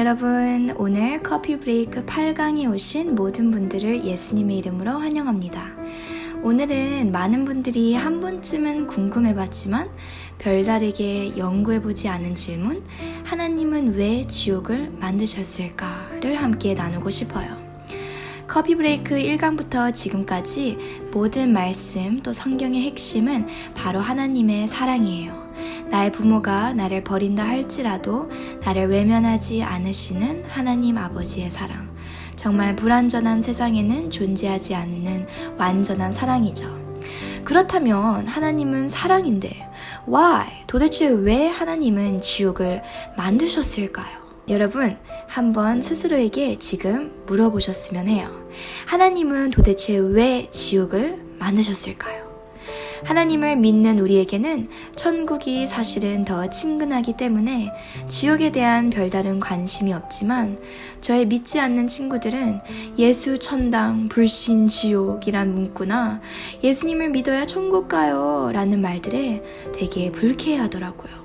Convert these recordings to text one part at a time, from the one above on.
여러분, 오늘 커피 브레이크 8강에 오신 모든 분들을 예수님의 이름으로 환영합니다. 오늘은 많은 분들이 한 번쯤은 궁금해 봤지만 별다르게 연구해 보지 않은 질문, 하나님은 왜 지옥을 만드셨을까를 함께 나누고 싶어요. 커피 브레이크 1강부터 지금까지 모든 말씀 또 성경의 핵심은 바로 하나님의 사랑이에요. 나의 부모가 나를 버린다 할지라도 나를 외면하지 않으시는 하나님 아버지의 사랑. 정말 불완전한 세상에는 존재하지 않는 완전한 사랑이죠. 그렇다면 하나님은 사랑인데, why? 도대체 왜 하나님은 지옥을 만드셨을까요? 여러분, 한번 스스로에게 지금 물어보셨으면 해요. 하나님은 도대체 왜 지옥을 만드셨을까요? 하나님을 믿는 우리에게는 천국이 사실은 더 친근하기 때문에 지옥에 대한 별다른 관심이 없지만 저의 믿지 않는 친구들은 예수 천당, 불신 지옥이란 문구나 예수님을 믿어야 천국 가요 라는 말들에 되게 불쾌해 하더라고요.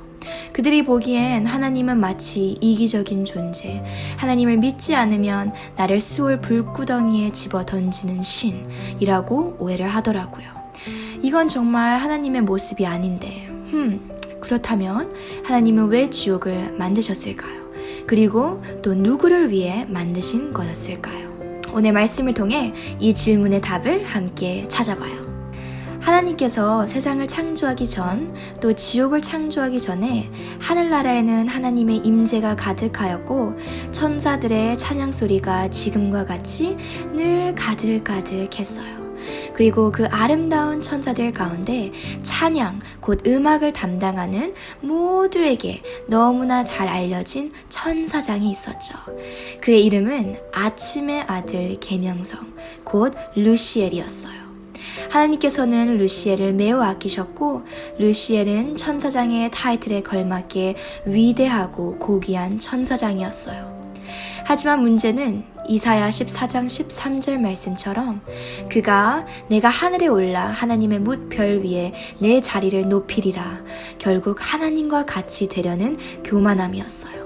그들이 보기엔 하나님은 마치 이기적인 존재, 하나님을 믿지 않으면 나를 수월 불구덩이에 집어 던지는 신이라고 오해를 하더라고요. 이건 정말 하나님의 모습이 아닌데, 흠, 그렇다면 하나님은 왜 지옥을 만드셨을까요? 그리고 또 누구를 위해 만드신 거였을까요? 오늘 말씀을 통해 이 질문의 답을 함께 찾아봐요. 하나님께서 세상을 창조하기 전, 또 지옥을 창조하기 전에 하늘나라에는 하나님의 임재가 가득하였고 천사들의 찬양 소리가 지금과 같이 늘 가득가득했어요. 그리고 그 아름다운 천사들 가운데 찬양, 곧 음악을 담당하는 모두에게 너무나 잘 알려진 천사장이 있었죠. 그의 이름은 아침의 아들 계명성, 곧 루시엘이었어요. 하나님께서는 루시엘을 매우 아끼셨고 루시엘은 천사장의 타이틀에 걸맞게 위대하고 고귀한 천사장이었어요. 하지만 문제는 이사야 14장 13절 말씀처럼 그가 내가 하늘에 올라 하나님의 뭇 별 위에 내 자리를 높이리라 결국 하나님과 같이 되려는 교만함이었어요.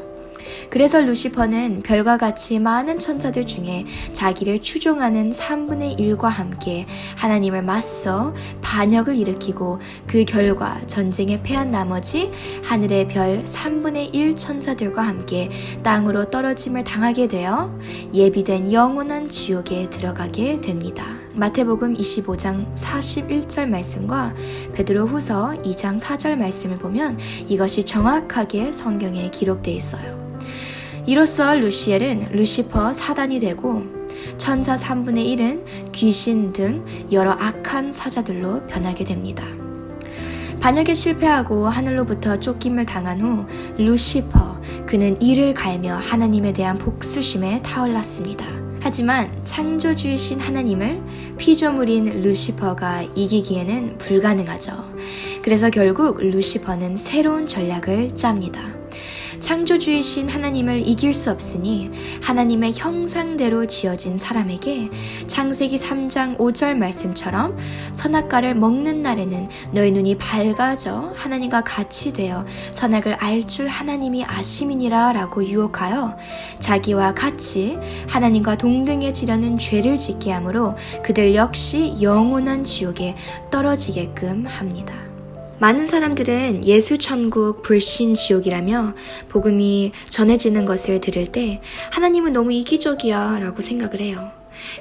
그래서 루시퍼는 별과 같이 많은 천사들 중에 자기를 추종하는 3분의 1과 함께 하나님을 맞서 반역을 일으키고 그 결과 전쟁에 패한 나머지 하늘의 별 3분의 1 천사들과 함께 땅으로 떨어짐을 당하게 되어 예비된 영원한 지옥에 들어가게 됩니다. 마태복음 25장 41절 말씀과 베드로 후서 2장 4절 말씀을 보면 이것이 정확하게 성경에 기록되어 있어요. 이로써 루시엘은 루시퍼 사단이 되고 천사 3분의 1은 귀신 등 여러 악한 사자들로 변하게 됩니다. 반역에 실패하고 하늘로부터 쫓김을 당한 후 루시퍼 그는 이를 갈며 하나님에 대한 복수심에 타올랐습니다. 하지만 창조주이신 하나님을 피조물인 루시퍼가 이기기에는 불가능하죠. 그래서 결국 루시퍼는 새로운 전략을 짭니다. 창조주이신 하나님을 이길 수 없으니 하나님의 형상대로 지어진 사람에게 창세기 3장 5절 말씀처럼 선악과를 먹는 날에는 너희 눈이 밝아져 하나님과 같이 되어 선악을 알 줄 하나님이 아심이니라 라고 유혹하여 자기와 같이 하나님과 동등해지려는 죄를 짓게 하므로 그들 역시 영원한 지옥에 떨어지게끔 합니다. 많은 사람들은 예수 천국 불신 지옥이라며 복음이 전해지는 것을 들을 때 하나님은 너무 이기적이야 라고 생각을 해요.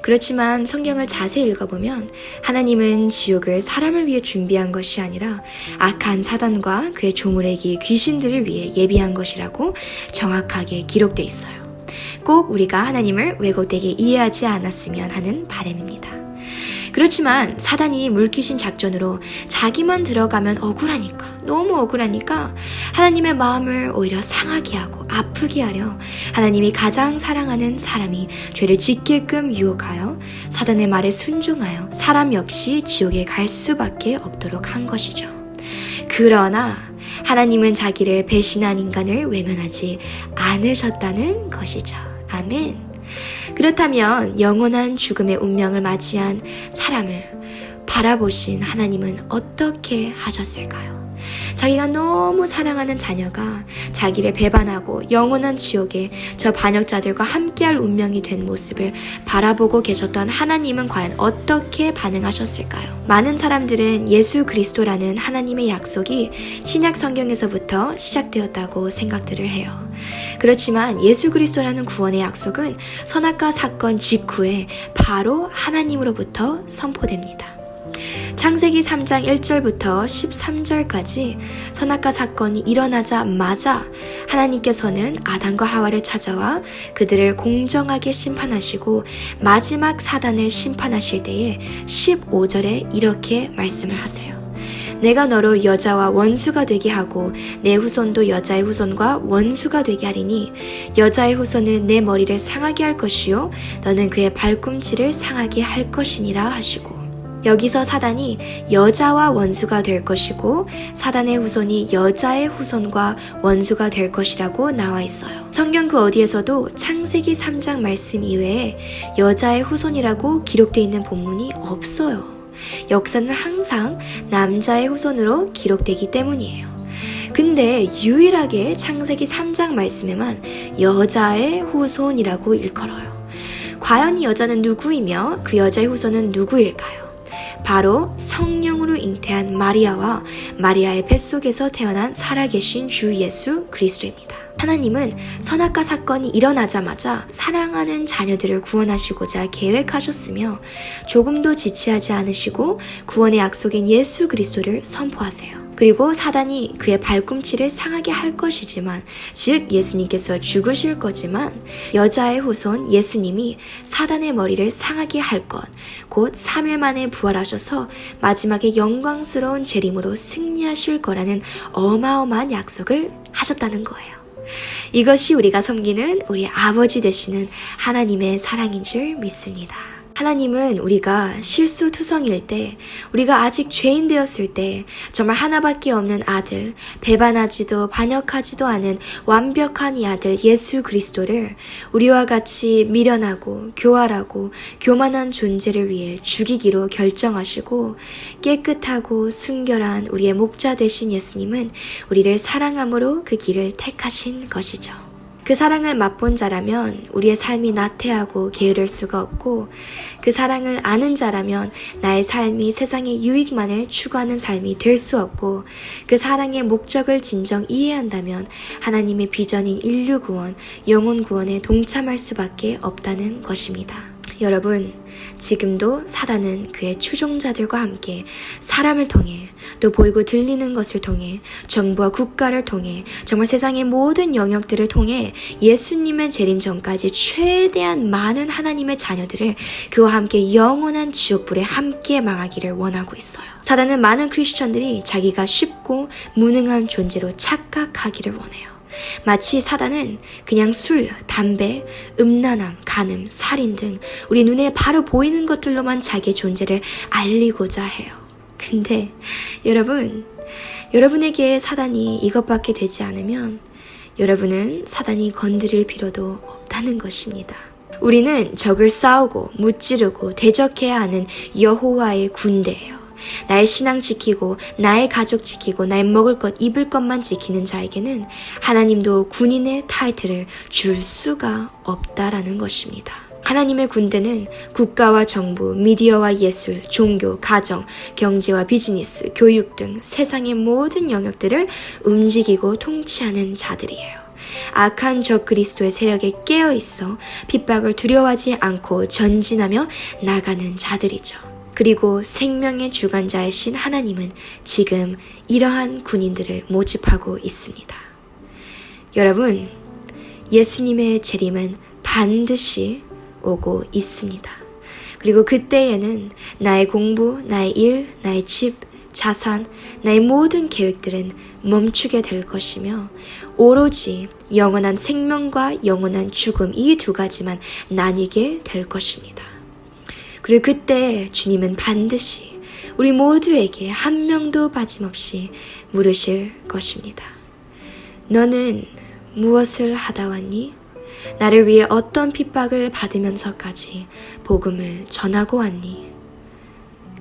그렇지만 성경을 자세히 읽어보면 하나님은 지옥을 사람을 위해 준비한 것이 아니라 악한 사단과 그의 조물애기 귀신들을 위해 예비한 것이라고 정확하게 기록돼 있어요. 꼭 우리가 하나님을 왜곡되게 이해하지 않았으면 하는 바람입니다. 그렇지만 사단이 물귀신 작전으로 자기만 들어가면 억울하니까, 너무 억울하니까 하나님의 마음을 오히려 상하게 하고 아프게 하려 하나님이 가장 사랑하는 사람이 죄를 짓게끔 유혹하여 사단의 말에 순종하여 사람 역시 지옥에 갈 수밖에 없도록 한 것이죠. 그러나 하나님은 자기를 배신한 인간을 외면하지 않으셨다는 것이죠. 아멘. 그렇다면 영원한 죽음의 운명을 맞이한 사람을 바라보신 하나님은 어떻게 하셨을까요? 자기가 너무 사랑하는 자녀가 자기를 배반하고 영원한 지옥에 저 반역자들과 함께할 운명이 된 모습을 바라보고 계셨던 하나님은 과연 어떻게 반응하셨을까요? 많은 사람들은 예수 그리스도라는 하나님의 약속이 신약 성경에서부터 시작되었다고 생각들을 해요. 그렇지만 예수 그리스도라는 구원의 약속은 선악과 사건 직후에 바로 하나님으로부터 선포됩니다. 창세기 3장 1절부터 13절까지 선악과 사건이 일어나자마자 하나님께서는 아담과 하와를 찾아와 그들을 공정하게 심판하시고 마지막 사단을 심판하실 때에 15절에 이렇게 말씀을 하세요. 내가 너로 여자와 원수가 되게 하고 내 후손도 여자의 후손과 원수가 되게 하리니 여자의 후손은 내 머리를 상하게 할 것이요 너는 그의 발꿈치를 상하게 할 것이니라 하시고 여기서 사단이 여자와 원수가 될 것이고 사단의 후손이 여자의 후손과 원수가 될 것이라고 나와 있어요. 성경 그 어디에서도 창세기 3장 말씀 이외에 여자의 후손이라고 기록되어 있는 본문이 없어요. 역사는 항상 남자의 후손으로 기록되기 때문이에요. 근데 유일하게 창세기 3장 말씀에만 여자의 후손이라고 일컬어요. 과연 이 여자는 누구이며 그 여자의 후손은 누구일까요? 바로 성령으로 잉태한 마리아와 마리아의 뱃속에서 태어난 살아계신 주 예수 그리스도입니다. 하나님은 선악과 사건이 일어나자마자 사랑하는 자녀들을 구원하시고자 계획하셨으며 조금도 지체하지 않으시고 구원의 약속인 예수 그리스도를 선포하세요. 그리고 사단이 그의 발꿈치를 상하게 할 것이지만, 즉 예수님께서 죽으실 거지만 여자의 후손 예수님이 사단의 머리를 상하게 할 것, 곧 3일 만에 부활하셔서 마지막에 영광스러운 재림으로 승리하실 거라는 어마어마한 약속을 하셨다는 거예요. 이것이 우리가 섬기는 우리 아버지 되시는 하나님의 사랑인 줄 믿습니다. 하나님은 우리가 실수투성일 때, 우리가 아직 죄인 되었을 때, 정말 하나밖에 없는 아들, 배반하지도 반역하지도 않은 완벽한 이 아들 예수 그리스도를 우리와 같이 미련하고 교활하고 교만한 존재를 위해 죽이기로 결정하시고 깨끗하고 순결한 우리의 목자 되신 예수님은 우리를 사랑함으로 그 길을 택하신 것이죠. 그 사랑을 맛본 자라면 우리의 삶이 나태하고 게으를 수가 없고 그 사랑을 아는 자라면 나의 삶이 세상의 유익만을 추구하는 삶이 될 수 없고 그 사랑의 목적을 진정 이해한다면 하나님의 비전인 인류 구원, 영혼 구원에 동참할 수밖에 없다는 것입니다. 여러분, 지금도 사단은 그의 추종자들과 함께 사람을 통해 또 보이고 들리는 것을 통해 정부와 국가를 통해 정말 세상의 모든 영역들을 통해 예수님의 재림 전까지 최대한 많은 하나님의 자녀들을 그와 함께 영원한 지옥불에 함께 망하기를 원하고 있어요. 사단은 많은 크리스천들이 자기가 쉽고 무능한 존재로 착각하기를 원해요. 마치 사단은 그냥 술, 담배, 음란함, 간음, 살인 등 우리 눈에 바로 보이는 것들로만 자기의 존재를 알리고자 해요. 근데 여러분, 여러분에게 사단이 이것밖에 되지 않으면 여러분은 사단이 건드릴 필요도 없다는 것입니다. 우리는 적을 싸우고 무찌르고 대적해야 하는 여호와의 군대예요. 나의 신앙 지키고 나의 가족 지키고 나의 먹을 것 입을 것만 지키는 자에게는 하나님도 군인의 타이틀을 줄 수가 없다라는 것입니다. 하나님의 군대는 국가와 정부, 미디어와 예술, 종교, 가정, 경제와 비즈니스, 교육 등 세상의 모든 영역들을 움직이고 통치하는 자들이에요. 악한 적 그리스도의 세력에 깨어 있어 핍박을 두려워하지 않고 전진하며 나가는 자들이죠. 그리고 생명의 주관자이신 하나님은 지금 이러한 군인들을 모집하고 있습니다. 여러분, 예수님의 재림은 반드시 오고 있습니다. 그리고 그때에는 나의 공부, 나의 일, 나의 집, 자산, 나의 모든 계획들은 멈추게 될 것이며 오로지 영원한 생명과 영원한 죽음 이 두 가지만 나뉘게 될 것입니다. 그리고 그때 주님은 반드시 우리 모두에게 한 명도 빠짐없이 물으실 것입니다. 너는 무엇을 하다 왔니? 나를 위해 어떤 핍박을 받으면서까지 복음을 전하고 왔니?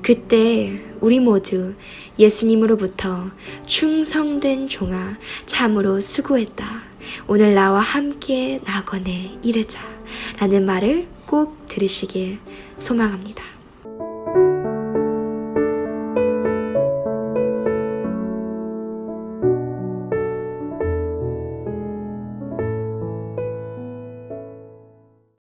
그때 우리 모두 예수님으로부터 충성된 종아 참으로 수고했다. 오늘 나와 함께 낙원에 이르자. 라는 말을 꼭 들으시길 소망합니다.